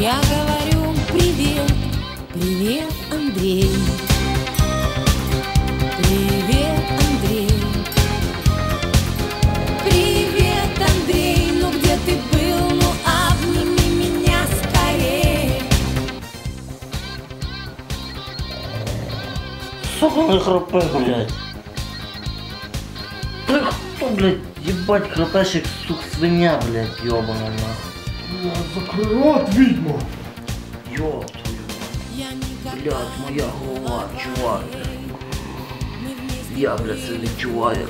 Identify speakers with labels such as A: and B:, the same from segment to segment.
A: Я говорю привет, привет, Андрей. Привет, Андрей. Привет, Андрей. Ну где ты был? Ну обними меня скорее.
B: Сука, храпи, блядь. Ты кто, блядь, ебать, храпешь, як, сука, свиня, блядь, ёбаная, нахуй.
C: Закрой рот, відьмо!
B: Ёб твою мать.
A: Я никогда
B: Блядь, моя голова, чувак.
A: мы вместе
B: Я, блядь, це відчуваю.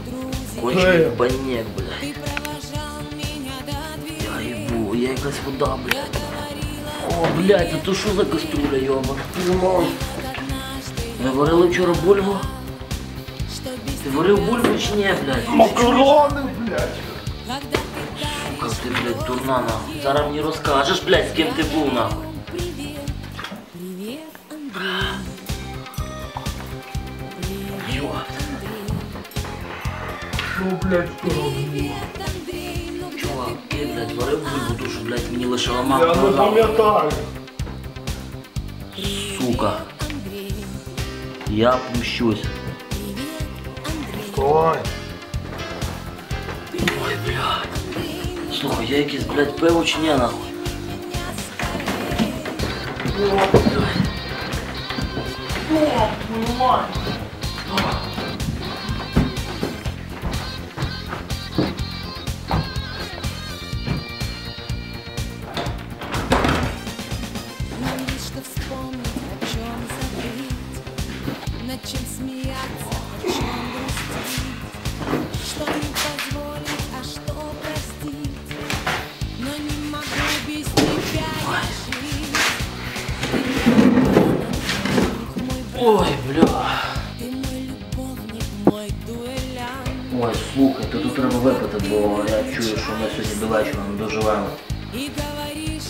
C: Ей.
B: Кончений банєк, блядь.
A: ты провожал меня до двери.
B: Я їбу, я якась вода, блядь. О, блядь, а то що за каструля, ёбана? Ми варили вчора бульбу?
A: Что без
B: Ти варив бульбу чи ні, блядь?
C: Макарони, блядь!
A: Когда ты
B: Сука, ти, блядь, дурна, нахуй. Зараз мені розкажеш, блядь, з ким ти був, нахуй.
A: Привет, привет, Андрей.
B: Йо.
C: Що, блядь, що робив?
A: Привет, Андрей. Ну где
B: Чувак,
A: ты
B: ти, блядь, варив бульбу, ту, що, блядь, мені лишила
C: Я
B: мама.
C: не
B: казала.
C: пам'ятаю.
B: Сука,
A: Андрей?
B: я помщусь.
A: Привет, Андрей.
C: Давай.
B: Ой, блядь. Слухай, я якийсь, блядь, пиво чи ні, нахуй? О, блядь. О, твою Ой, бля. Ой, слухай, то тут треба випити, бо я чую, що ми сьогодні до вечора не доживемо.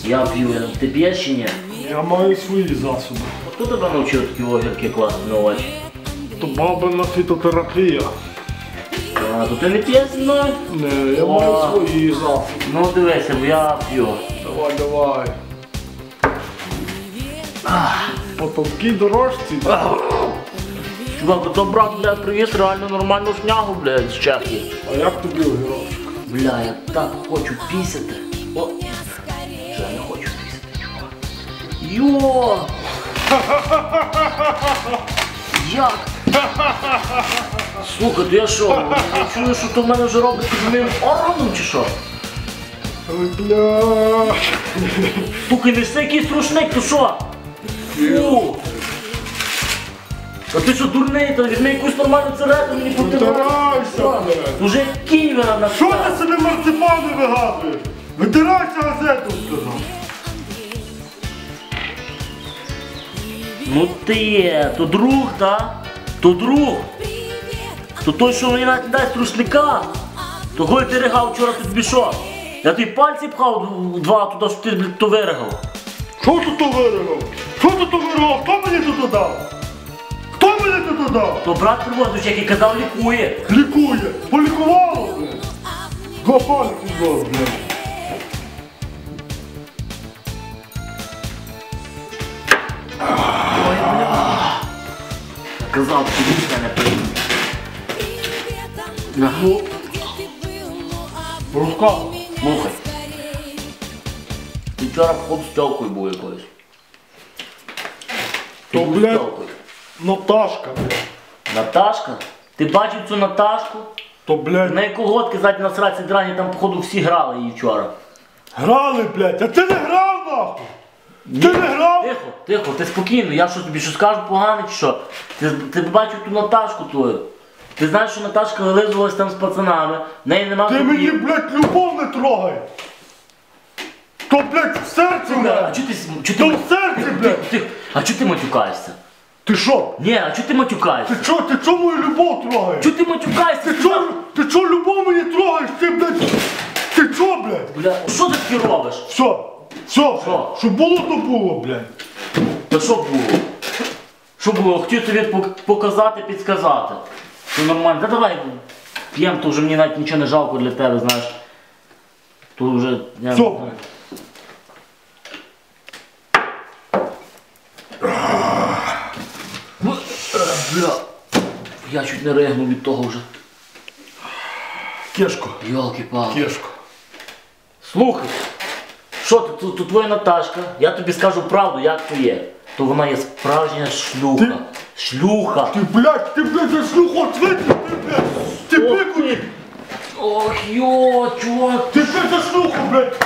B: Я п'ю, я- ти п'єш чи ні?
C: Я маю свої засоби.
B: Хто тебе навчив такі огірки класти на очі?
C: То бабина фітотерапія.
B: А, то ти не п'єш мною?
C: Не, я
B: О.
C: маю свої засоби.
B: Ну дивися, бо я п'ю.
C: Давай, давай. По тонкій дорожці.
B: Чувак, то брат, блядь, привіз реально нормальну шнягу, блядь, з Чехії.
C: А як тобі огірочок?
B: Бля, я так хочу пісяти. О, що я не хочу пісяти, чувак. Йо! Як? Слухай, то я що? Я чую, що то в мене вже робить під моїм органом чи що?
C: Ой, бля.
B: Слухай, не все якийсь рушник, то що? Фу! Та ти що дурний, то візьми якусь нормальну цигарету, мені.
C: Витирайся, блядь.
B: Уже кінвера на
C: Що ти собі марципани вигадуєш? Витирайся газету, сказав.
B: Ну ти то друг, та? То друг. То той, що мені навіть не дасть рушника. Того й ти ригав вчора тут тобі що? Я тобі пальці пхав два туди, щоб ти блядь, то виригав.
C: Що тут то виригав? Що тут виригав? Хто мені тут дав? Хто мені тут дав?
B: То брат привозив, який казав лікує.
C: Лікує. Полікувало. Два пальці дав, блядь.
B: Казав, що він мене прийме. На.
C: Ну.
B: Слухай. Ти вчора походу з тьолкою був якоюсь.
C: То, блядь. Наташка, блядь.
B: Наташка? Ти бачив цю Наташку?
C: То, блядь,
B: На яку годки ззаді на сраці драні там походу всі грали її вчора.
C: грали, блядь. А ти не грав, нахуй? Ти не грав?
B: Тихо, тихо, ти спокійно, я що тобі що скажу погано чи що? Ти, ти бачив ту Наташку твою. Ти знаєш, що Наташка вилизувалась там з пацанами, в неї нема
C: Ти
B: зубів.
C: мені, блядь, любов не трогай. То, блядь, в серці,
B: А
C: блядь.
B: чого ти, чого
C: То в серці,
B: тихо, тихо, а чого ти матюкаєшся?
C: Ти що?
B: Ні, а чого ти матюкаєшся?
C: Ти чо, ти чо мою любов трогаєш?
B: Чого ти матюкаєшся?
C: Ти чо, ти чо любов мені трогаєш? Ти, блядь, ти чо, блядь?
B: Бля, що ти таке робиш?
C: Все, все,
B: Що?
C: що було, то було, блядь.
B: Та що було? Що було? Хотів тобі пок- показати, підсказати. Це нормально. Та давай п'ємо, то вже мені навіть нічого не жалко для тебе, знаєш. То вже. Я...
C: Все, блядь.
B: Бля. Я чуть не ригнув від того вже.
C: Кешко,
B: Йолки-палки.
C: кешко.
B: Слухай, що ти тут, тут твоя Наташка? Я тобі скажу правду, як то є. То вона є справжня шлюха.
C: Ти-
B: Шлюха.
C: Ти, блядь, ти, блядь, за шлюху ответив, ти, блядь. Ти,
B: Ох. Ох, йо, чувак.
C: ти, блядь, за шлюху, блядь.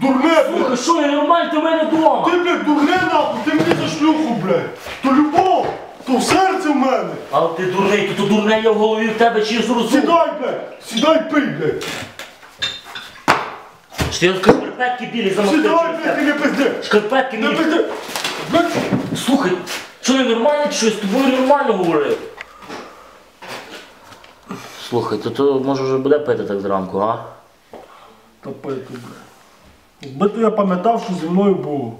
C: Дурне, блядь.
B: Слухай, що не нормально, ти в мене вдома.
C: Ти, блядь, дурне нахуй, ти мені за шлюху, блядь. То любов, то серце в мене.
B: Але ти дурний, то, то дурне я в голові в тебе чи зрозумів.
C: Сідай, блядь, сідай, пий, блядь.
B: Що я шкарпетки білі замостив.
C: Сідай, блядь, ти не пизди.
B: Шкарпетки
C: Не
B: мені.
C: пизди. Блядь,
B: Слухай, що не нормально, чи що я з тобою нормально говорив? Слухай, то, то може вже буде пити так зранку, а?
C: Та пийте, блядь. Якби то я пам'ятав, що зі мною було.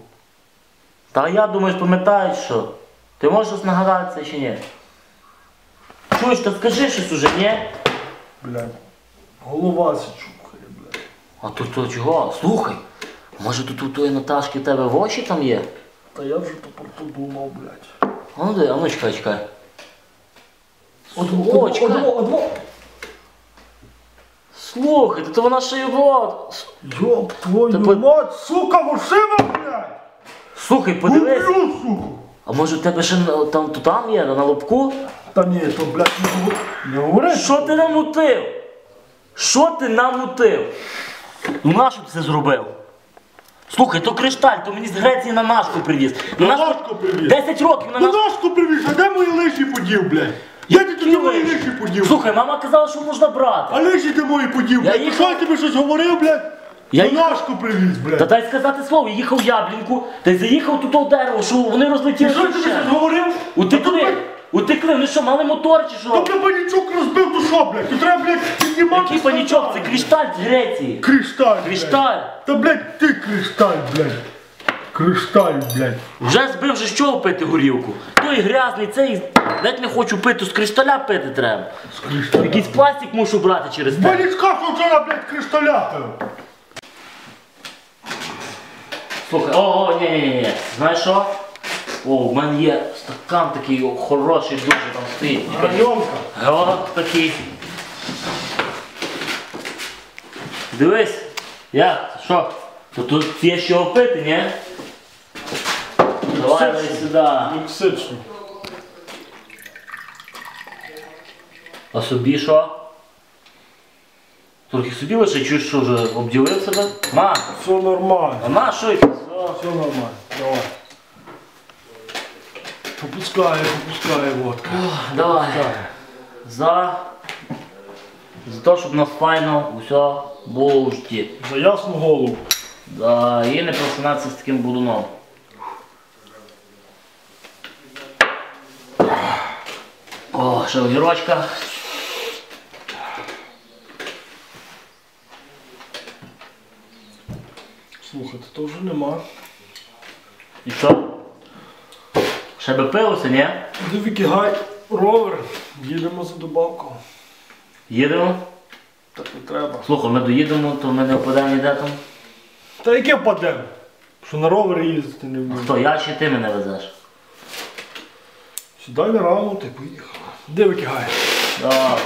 B: Та я думаю, пам'ятаєш що? Ти можеш щось нагадатися чи ні? Чуєш, та скажи щось уже, ні?
C: Блядь. Голова січукає, блядь.
B: А тут то чого? Слухай, може тут у тої Наташки в тебе в очі там є?
C: Та я вже то подумав, блядь.
B: А ну де, а ну чекай, чекай.
C: Одво,
B: О, чекай.
C: одво, одво.
B: Слухай, то вона ще й рот.
C: Йоп твою
B: Та по-
C: мать, сука, вошива, блядь!
B: Слухай, подивись.
C: Уб'ю, сука!
B: А може у тебе ще на- там, то там є, на лобку?
C: Та ні, то, блядь, не говори. Не говори.
B: Що ти намутив? Що ти намутив? Ну нащо ти це зробив? Слухай, то кришталь, то мені з Греції на нашку привіз. На
C: На
B: нашку
C: привіз?
B: 10 років на
C: Ну
B: нашку.
C: наш хто привіз, а де мої лижі подів, блядь? Я ти туди мої лижі подів.
B: Слухай, мама казала, що можна брати.
C: А лижі ти мої подів,
B: Я
C: блядь?
B: їхав-
C: Що я тобі щось говорив, блядь?
B: Я їхав-
C: Нашку привіз,
B: Та
C: блядь.
B: дай сказати слово, їхав яблінку, та й заїхав тут у дерево, що вони розлетіли.
C: що тобі щось говорив?
B: Утекли, утекли, вони що, мали мотор чи що?
C: Тобто панічок розбив, то що, блядь? То треба, блядь, піднімати.
B: Який панічок, це кришталь з Греції.
C: Кришталь, блядь.
B: Кришталь.
C: Та, блядь, ти кришталь, блядь. Кришталь, блядь.
B: Вже збив же з чого пити горілку. Той грязний, цей навіть не хочу пити, з кришталя пити треба.
C: З кришталя.
B: Якийсь пластик мушу брати через те.
C: Панічка, що вчора, блядь, кришталя
B: Слухай, о, о, ні, ні, ні. Знаєш що? О, в мене є стакан такий хороший, дуже там стоїть.
C: Районка.
B: От такий. Дивись, як, що? То тут є що пити, ні? Давай дай сюди.
C: Лексично.
B: А собі що? Трохи собі лише чуєш, що вже обділив себе? На,
C: Все нормально.
B: а на що йти?
C: Все нормально. Давай. Попускає, попускає водка.
B: Давай. За. За те, щоб у нас файно усе було в житті.
C: За ясну голову.
B: Да, і не просинатися з таким будуном. О, ще огірочка.
C: То вже нема.
B: І що? Ще би пилося, ні?
C: Дивіки гай, ровер. Їдемо за добавку.
B: Їдемо.
C: Так не треба.
B: Слухай, ми доїдемо, то ми не впадемо ніде там.
C: Та яке падемо? Що на ровері їздити не вмію.
B: Хто, я чи ти мене везеш?
C: Сідай на раму, ти поїхав. Де викигай?
B: Добре.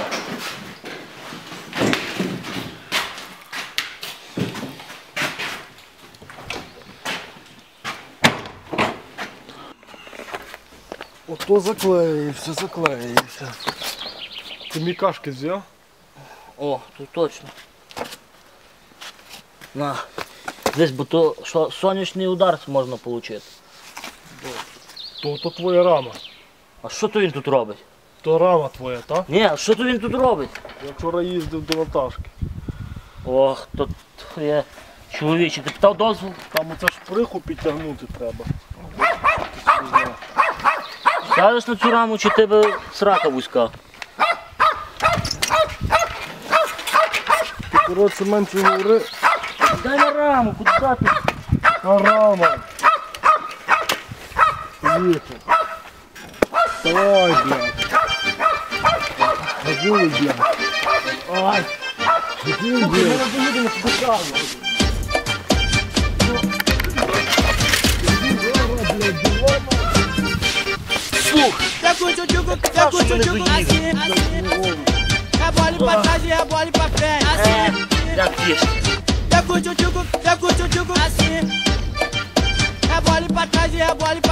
C: Ото заклеївся, заклеївся. Ти мій кашки взяв?
B: О, тут точно. На. Десь, бо то що, сонячний удар можна отримати.
C: То, то твоя рама.
B: А що то він тут робить?
C: То рама твоя, так?
B: Ні, а що то він тут робить?
C: Я вчора їздив до Наташки.
B: Ох, то є чоловіче, ти питав дозвол?
C: Там оце шприху підтягнути треба.
B: Сядеш на цю раму, чи тебе срака вузька?
C: Ти, коротше, менше говори.
B: Дай на раму, куди ти?
C: А рама. Поїхав. Давай, блядь. Газуй, блядь. Ай. Газуй, блядь.
B: Слухай,
D: tchucu, vem tchucu, tchucu, tchucu, assim, assim. Rebole pra trás e rebole pra frente, assim. Já fiz. Tchucu, tchucu, tchucu, tchucu, assim. Rebole pra trás e rebole pra frente.